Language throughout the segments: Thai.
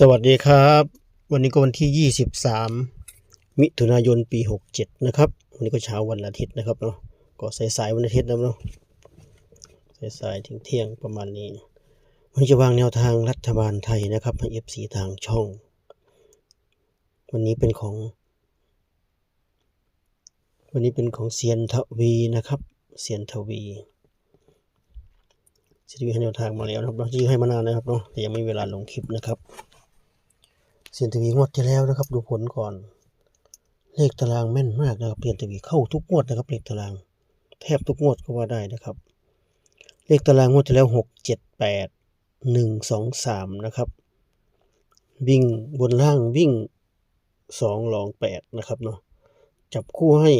สวัสดีครับ วันนี้ก็วันที่ 23 มิถุนายนปี 67 นะครับ วันนี้ก็เช้าวันอาทิตย์นะครับเนาะก็สายๆวันอาทิตย์นะเนาะสายๆถึงเที่ยงประมาณนี้ วันนี้จะวางแนวทางรัฐบาลไทยนะครับให้ FC ทางช่อง วันนี้เป็นของ วันนี้เป็นของเซียนทวีนะครับเซียนทวีเซียนทวีให้แนวทางมาแล้วนะครับเราจะให้มานานนะครับเนาะแต่ยังไม่มีเวลาลงคลิปนะครับ เซียนทวีงวดที่แล้วนะครับ ดูผลก่อน เลขตารางแม่นมากนะครับเซียนทวีเข้าทุกงวดนะครับเลขตาราง แทบทุกงวดก็ว่าได้นะครับ เลขตารางงวดที่แล้วหกเจ็ดแปดหนึ่งสองสามนะครับ วิ่งบนล่างวิ่งสองรองแปดนะครับเนาะจับคู่ให้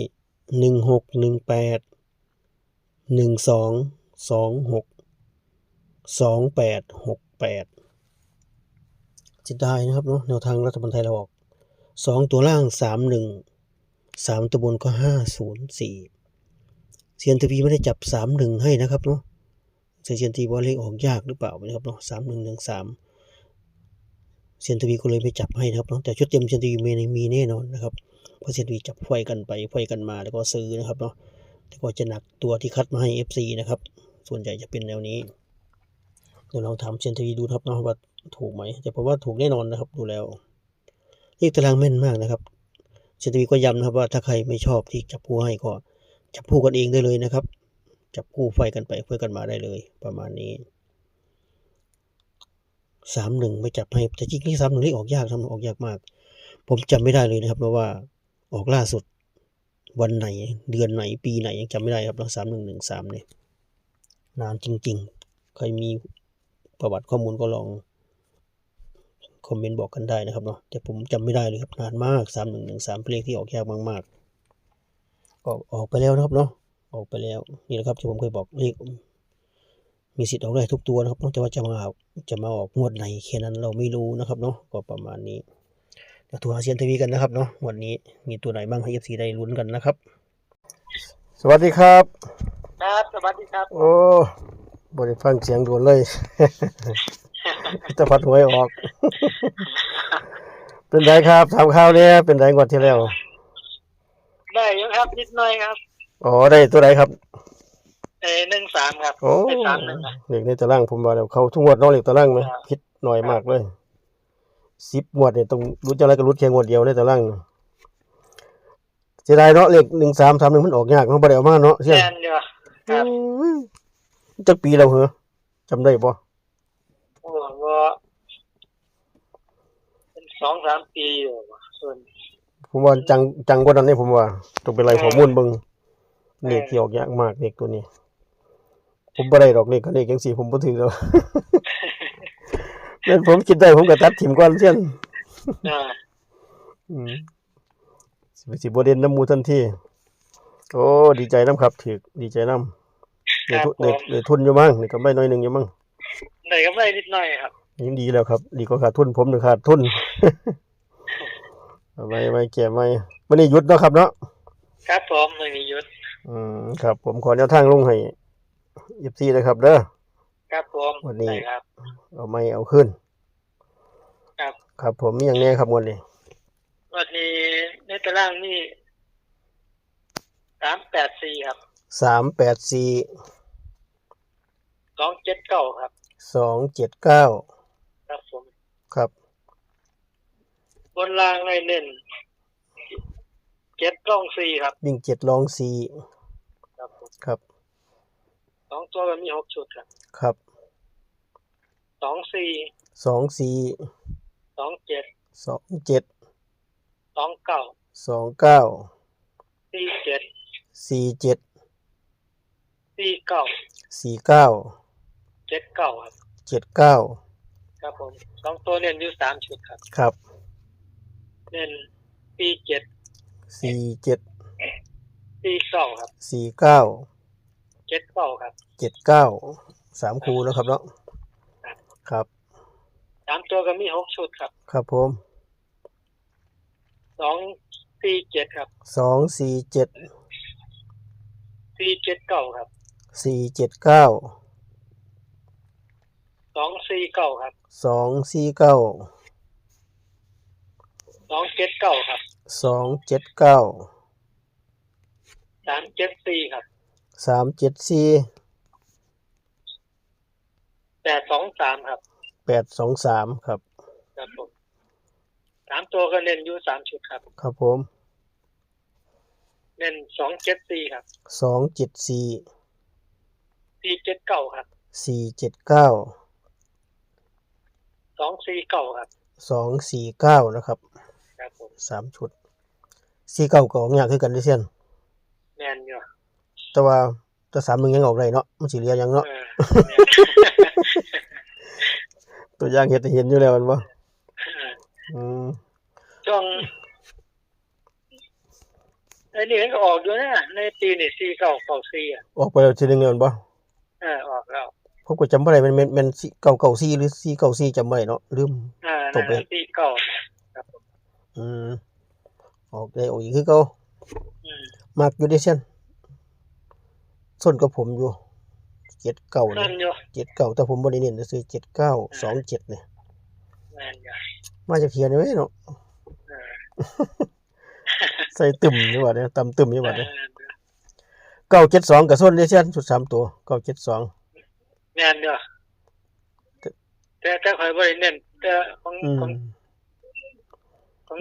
หนึ่งหกหนึ่งแปดหนึ่งสองสองหกสองแปดหกแปด เสียดายนะครับเนาะแนวทางรัฐบาลไทยเราออกสองตัวล่างสามหนึ่งสามตัวบนก็ห้าศูนย์สี่เซียนทีวีไม่ได้จับสามหนึ่งให้นะครับเนาะเซียนทีวีว่าเลขออกยากหรือเปล่านะครับเนาะสามหนึ่งหนึ่งสามเซียนทีวีก็เลยไม่จับให้นะครับเนาะแต่ชุดเต็มเซียนทีวีมีมีแน่นอนนะครับเพราะเซียนทีวีจับไฟกันไปไฟกันมาแล้วก็ซื้อนะครับเนาะแต่ก็จะหนักตัวที่คัดมาให้ FC นะครับส่วนใหญ่จะเป็นแนวนี้เดี๋ยวลองถามเซียนทีวีดูครับเนาะว่า ถูกไหมแต่ผมว่าถูกแน่นอนนะครับ ดูแล้วเลขตารางแม่นมากนะครับเซนทวีก็ย้ำนะครับว่าถ้าใครไม่ชอบที่จับผู้ให้ก็จับผู้กันเองได้เลยนะครับ จับคู่ไฟกันไปไฟกันมาได้เลย ประมาณนี้สามหนึ่งไม่จับให้แต่จริงๆสามหนึ่งเลขออกยากทำออกยากมาก ผมจำไม่ได้เลยนะครับเพราะว่าออกล่าสุดวันไหนเดือนไหนปีไหนยังจำไม่ได้ครับสามหนึ่งหนึ่งสามเนี่ยนานจริง ๆ ใครมีประวัติข้อมูลก็ลอง คอมเมนต์บอกกันได้นะครับเนาะแต่ผมจำไม่ได้เลยครับนานมากสามหนึ่งหนึ่งสามเพลงที่ออกยากมากๆก็ออกไปแล้วนะครับเนาะออกไปแล้วนี่แหละครับที่ผมเคยบอกเลขมีสิทธิ์ออกได้ทุกตัวนะครับเนาะแต่ว่าจะมาจะมาออกงวดไหนแค่นั้นเราไม่รู้นะครับเนาะก็ประมาณนี้เดี๋ยวทัวร์เซียนทีวีกันนะครับเนาะวันนี้มีตัวไหนบ้างให้เอฟซีได้ลุ้นกันนะครับ สวัสดีครับ ครับ สวัสดีครับ โอ้บริฟังเสียงโดนเลย จะพัดหวยออก เป็นไรครับทำข้าวเนี่ยเป็นไรงวดที่แล้วได้อยังครับนิดหน่อยครับอ๋อได้ตัวไหนครับเอหนึ่งสามครับโอ้ได้สามหนึ่งนะเด็กในตารางผมว่าแล้วเขาทุกงวดเน้องเล็กตารางไหมครับคิดหน่อยมากเลยสิบงวดเนี่ยต้องรู้จะอะไรก็รู้เพียงงวดเดียวในตารางน่ะเสียดายเนาะเลขหนึ่งสามสามหนึ่งมันออกยากมันบ่ได้เออกมาเนาะเสียแน่นอยู่ครับอืมจักปีแล้วเหรอจำได้ปะ โอ้โหเป็น สองสามปีอยู่ว่ะส่วนผมว่าจังจังกว่านั้นนี่ผมว่าต้องเป็นไรเออข้อมูลเบิ่งเออเลขที่ออกยากมากเลขตัวนี้ ผมบ่ได้ดอกเลขกับเลขจังสี่ผมบ่ถือแล้วแม่นผมคิดได้ผมก็ตัดถิ่มก่อนเช่นอ่าอืมสิไปสิบ่เด่นน้ำหมูทันทีโอ้ดีใจน้ำครับถือดีใจน้ำได้ทุนได้ได้ทุนอยู่มั้งนี่ก็ไม่น้อยหนึงอยู่มั้งได้กำไรนิดหน่อยครับ ยังดีแล้วครับ ดีกว่าขาดทุนผมนึงขาดทุนเอาไว้ไว้แก้ไว้วันนี้หยุดเนาะครับเนาะครับผมไม่มียุทธอืมครับ ผมขอแนวทางลงให้24นะครับเด้อครับผมวันนี้ได้ครับเอาไม่เอาขึ้น ครับ ครับผมมีอย่างแนี้ครับวันนี้วันนี้ในตารางนี่สามแปดสี่ครับสามแปดสี่สองเจ็ดเก้าครับสองเจ็ดเก้าครับผม ครับ บนล่างในเน้นเจ็ดกล้องสี่ครับ วิ่งเจ็ดลองสี่ครับผมครับ สองตัวมันมีหกชุดครับครับสองสี่สองสี่สองเจ็ดสองเจ็ดสองเก้าสองเก้าสี่เจ็ดสี่เจ็ดสี่เก้าสี่เก้าเจ็ดเก้าครับ เจ็ดเก้า ครับผมสองตัวเน้นอยู่สามชุดครับ ครับเน้นสี่เจ็ดสี่เจ็ดสี่เก้าครับสี่เก้าเจ็ดเก้าครับเจ็ดเก้าสามคูแล้วครับเนาะครับสามตัวก็มีหกชุดครับ ครับผมสองสี่เจ็ดครับสองสี่เจ็ดสี่เจ็ดเก้าครับสี่เจ็ดเก้า สองสี่เก้าครับสองสี่เก้าองเจ็ดเก้าครับสองเจ็ดเก้าสามเจ็ดสี่ครับสามเจ็ดสี่แปดสองสามครับแปดสองสามครับครับผมสามตัวก็เน้นอยู่สามชุดครับ ครับผมเน้นสองเจ็ดสี่ครับสองเจ็ดสี่สี่เจ็ดเก้าครับสี่เจ็ดเก้า สองสี่เก้าครับสองสี่เก้านะครับครับผมสามชุดสี่เก้าก็ออกยากคือกันเด้อเซียนแม่นอยู่แต่ว่าแต่สามมึงยังออกได้เนาะมันสิเหลือหยังเนาะเออแม่นตัวอย่างเห็นเห็นอยู่แล้วแมันบ่เอออืมช่วงไอ้นี่มันก็ออกอยู่นะในปีนี่สี่เก้าเก้าสี่อะออกไปแล้วทีนึงแล้วแมันบ่เออออกแล้ว ผมก็จำบ่ได้มันแม่นแม่นเก้าเก้าสี่หรือสี่เก้าสี่จำบ่ได้เนาะลืมอ่าตกไปสี่เก้าอืมออกได้ออกอีกคือเก่าอืมมักอยู่เด้อเซียนส้นกับผมอยู่เจ็ดเก้านั่นี่นอยู่เจ็ดเก้าแต่ผมบ่ได้เน้นซื้อเจ็ดเก้าสองเจ็ดเนี่ยแม่นอยู่มาจากเทียนได้ไหมเนาะเออใส่ตึมอยู่ว่าเนี่ยตำตึมอยู่ว่าเนี่ยเออเก้าเจ็ดสองกับส้นเด้อเซียนสุดสามตัวเก้าเจ็ดสอง แม่นอยู่แต่แต่ข่อยบ่ได้เน้นแต่ของอืมของของ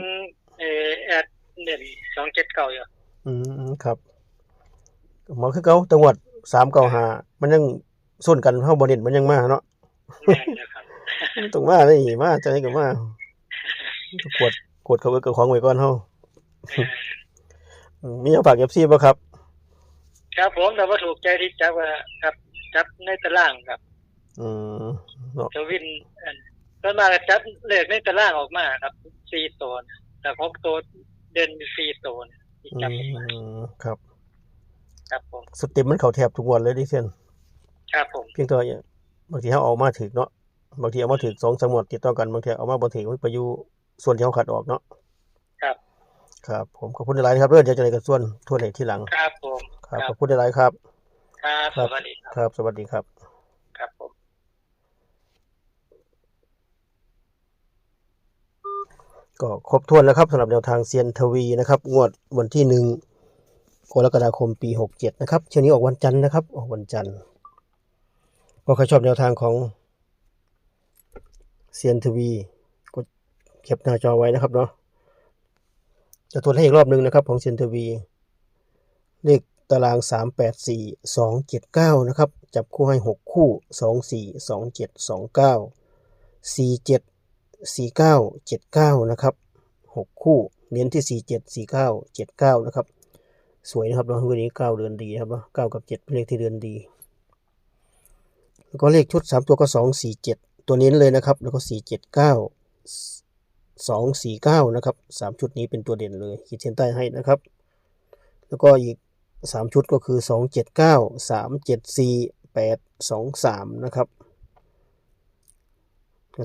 เออแอดเน้นสองเจ็ดเก้าอยู่อืมครับหมอคือเก่าจังหวัดสามเก้าหามันยังส้นกันเฮาบ่เน้นมันยังมาเนาะแม่นอยู่ครับมันต้องมาเลยมาจะได้ก็มากดกดเขาไว้กับของไว้ก่อนเฮาอืมมีหยังฝาก FC บ่ครับครับผมแต่ว่าถูกใจที่จับว่าครับ จับในตารางครับอืมเนาะจะวินอันส่วนมากก็จับเลขในตารางออกมาครับสี่ตัวนะแต่ของตัวเด่นมีสี่ตัวนะที่อืจับออกมามครับ ครับผมสเต็ปมันเข้าแทบทุกงวันเลยดิเช่นครับผมเพียงแต่ว่าบางทีเฮาเอามาถึกเนาะบางทีเอามาถึก2 3งวดติดต่อกันบางทีเอามาบ่ถึกมันไปอยู่ส่วนที่เฮาขัดออกเนาะครับครับ ผมขอบคุณหลายๆครับเด้อเดี๋ยวจะได้กับส่วนทั่วในที่หลัง ครับผมครับขอบคุณหลายๆครับ ครับครัสบวัสดีครับครับ สวัสดีครับ ครับผมก็ครบถ้วนแล้วครับสำหรับแนวทางเซียนทวีนะครับ งวดวันที่หนึ่งกรกฎาคมปี 67 นะครับเช่นนี้ออกวันจันทร์นะครับออกวันจันทร์ก็ใครชอบแนวทางของเซียนทวีกดเก็บหน้าจอไว้นะครับเนาะจะทวนให้อีกรอบหนึ่งนะครับ ของเซียนทวีเลข ตาราง 384 279 นะครับ จับคู่ให้ 6 คู่ 24 27 29 47สี่เก้าเจ็ดเก้านะครับหกคู่ เน้นที่สี่เจ็ดสี่เก้าเจ็ดเก้านะครับ สวยนะครับเนาะวันนี้เก้าเดือนดีครับเนาะเก้ากับเจ็ดเป็นเลขที่เดือนดี แล้วก็เลขชุดสามตัวก็สองสี่เจ็ดตัวเน้นเลยนะครับ แล้วก็สี่เจ็ดเก้าสองสี่เก้านะครับสามชุดนี้เป็นตัวเด่นเลยขีดเส้นใต้ให้นะครับ แล้วก็อีก สามชุดก็คือสองเจ็ดเก้าสามเจ็ดสี่แปดสองสามนะครับ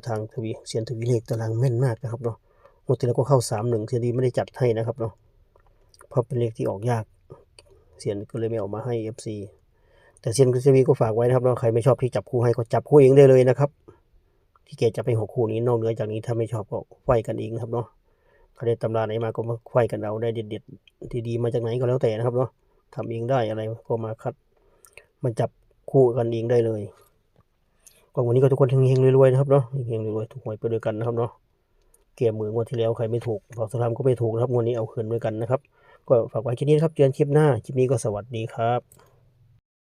ทางทวีเสียนทวีเลขตารางแม่นมากนะครับเนาะงวดที่แล้วก็เข้าสามหนึ่งเสียนดีไม่ได้จัดให้นะครับเนาะเพราะเป็นเลขที่ออกยาก เสียนก็เลยไม่ออกมาให้ FC แต่เซียนทวีก็ฝากไว้นะครับเนาะใครไม่ชอบที่จับคู่ให้ก็จับคู่เองได้เลยนะครับ ที่เกจะไปหกคู่นี้นอกเหนือจากนี้ถ้าไม่ชอบก็ไขว้กันเองครับเนาะใครได้ตำราไหนมาก็มาไขว้กันเอาได้เด็ดๆที่ดีมาจากไหนก็แล้วแต่นะครับเนาะ ทำเองได้อะไรก็มาคัดมาจับคู่กันเองได้เลยก็วันนี้ก็ทุกคนเฮงๆรวยๆนะครับเนาะเฮงๆรวยๆถูกหวยไปด้วยกันนะครับเนาะเกมมืองวดที่แล้วใครไม่ถูกบอกสลามก็ไม่ถูกนะครับงวดนี้เอาคืนด้วยกันนะครับ ก็ฝากไว้คลิปนี้นะครับเจอกันคลิปหน้าคลิปนี้ก็สวัสดีครับ